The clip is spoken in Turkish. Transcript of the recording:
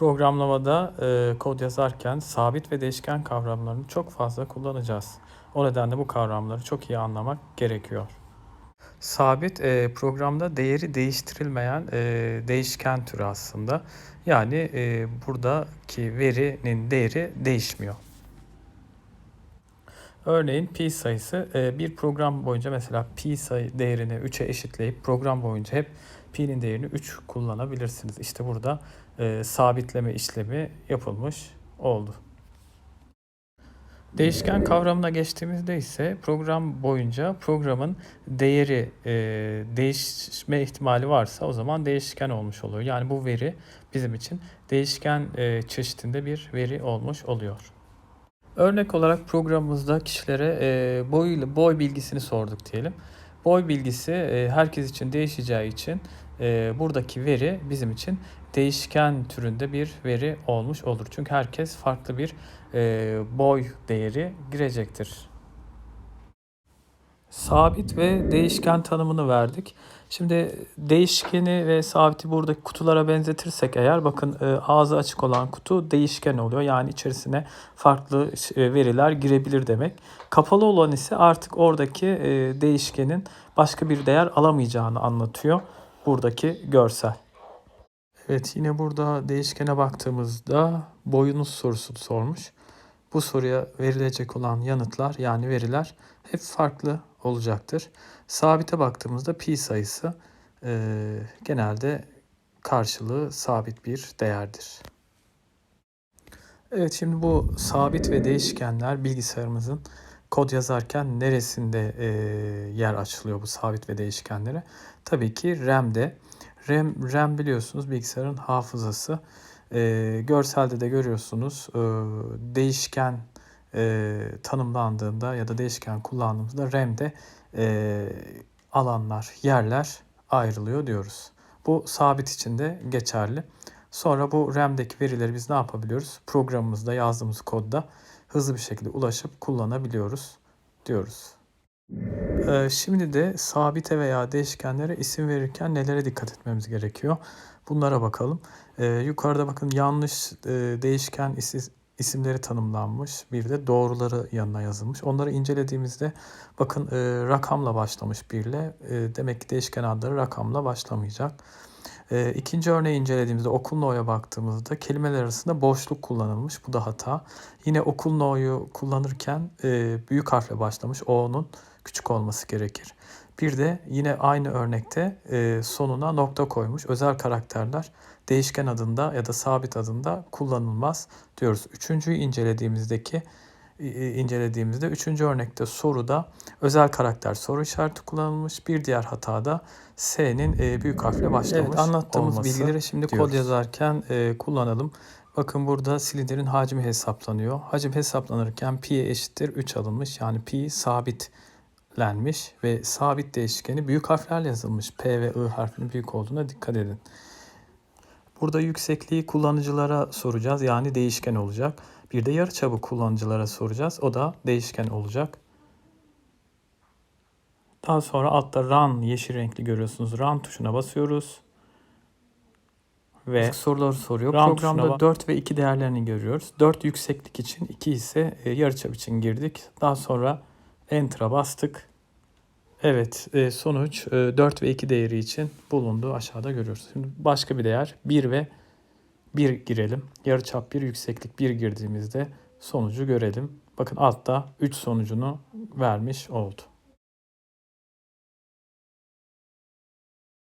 Programlamada e, kod yazarken sabit ve değişken kavramlarını çok fazla kullanacağız. O nedenle bu kavramları çok iyi anlamak gerekiyor. Sabit e, programda değeri değiştirilmeyen e, değişken türü aslında. Yani e, buradaki verinin değeri değişmiyor. Örneğin pi sayısı e, bir program boyunca mesela pi sayı değerini 3'e eşitleyip program boyunca hep pi'nin değerini 3 kullanabilirsiniz. İşte burada e, sabitleme işlemi yapılmış oldu. Değişken kavramına geçtiğimizde ise program boyunca programın değeri e, değişme ihtimali varsa o zaman değişken olmuş oluyor. Yani bu veri bizim için değişken e, çeşitinde bir veri olmuş oluyor. Örnek olarak programımızda kişilere e, boy, boy bilgisini sorduk diyelim. Boy bilgisi e, herkes için değişeceği için e, buradaki veri bizim için değişken türünde bir veri olmuş olur. Çünkü herkes farklı bir e, boy değeri girecektir. Sabit ve değişken tanımını verdik. Şimdi değişkeni ve sabiti buradaki kutulara benzetirsek eğer bakın e, ağzı açık olan kutu değişken oluyor. Yani içerisine farklı e, veriler girebilir demek. Kapalı olan ise artık oradaki değişkenin başka bir değer alamayacağını anlatıyor buradaki görsel. Evet yine burada değişkene baktığımızda boyunuz sorusunu sormuş. Bu soruya verilecek olan yanıtlar yani veriler hep farklı olacaktır. Sabite baktığımızda pi sayısı e, genelde karşılığı sabit bir değerdir. Evet şimdi bu sabit ve değişkenler bilgisayarımızın kod yazarken neresinde e, yer açılıyor bu sabit ve değişkenlere? Tabii ki RAM'de. RAM, RAM biliyorsunuz bilgisayarın hafızası. E, görselde de görüyorsunuz e, değişken e, tanımlandığında ya da değişken kullandığımızda RAM'de e, alanlar, yerler ayrılıyor diyoruz. Bu sabit için de geçerli. Sonra bu RAM'deki verileri biz ne yapabiliyoruz? Programımızda yazdığımız kodda hızlı bir şekilde ulaşıp kullanabiliyoruz diyoruz. Ee, şimdi de sabite veya değişkenlere isim verirken nelere dikkat etmemiz gerekiyor? Bunlara bakalım. Ee, yukarıda bakın yanlış e, değişken isimleri tanımlanmış. Bir de doğruları yanına yazılmış. Onları incelediğimizde bakın e, rakamla başlamış birle. E, demek ki değişken adları rakamla başlamayacak. E, ikinci örneği incelediğimizde okul no'ya baktığımızda kelimeler arasında boşluk kullanılmış. Bu da hata. Yine okul no'yu kullanırken e, büyük harfle başlamış. O'nun küçük olması gerekir. Bir de yine aynı örnekte e, sonuna nokta koymuş. Özel karakterler değişken adında ya da sabit adında kullanılmaz diyoruz. Üçüncüyü incelediğimizdeki incelediğimizde üçüncü örnekte soruda özel karakter soru işareti kullanılmış. Bir diğer hatada S'nin e, büyük harfle başlamış Evet anlattığımız bilgileri şimdi diyoruz. kod yazarken e, kullanalım. Bakın burada silindirin hacmi hesaplanıyor. Hacim hesaplanırken pi eşittir 3 alınmış. Yani pi sabit lenmiş ve sabit değişkeni büyük harflerle yazılmış. P ve I harfinin büyük olduğuna dikkat edin. Burada yüksekliği kullanıcılara soracağız. Yani değişken olacak. Bir de yarı çabuk kullanıcılara soracağız. O da değişken olacak. Daha sonra altta run yeşil renkli görüyorsunuz. Run tuşuna basıyoruz. Ve soruları soruyor. Run Programda 4 ve 2 değerlerini görüyoruz. 4 yükseklik için, 2 ise e, yarıçap için girdik. Daha sonra Enter'a bastık. Evet e, sonuç 4 e, ve 2 değeri için bulundu aşağıda görüyoruz. Şimdi başka bir değer 1 ve 1 girelim. Yarıçap 1 yükseklik 1 girdiğimizde sonucu görelim. Bakın altta 3 sonucunu vermiş oldu.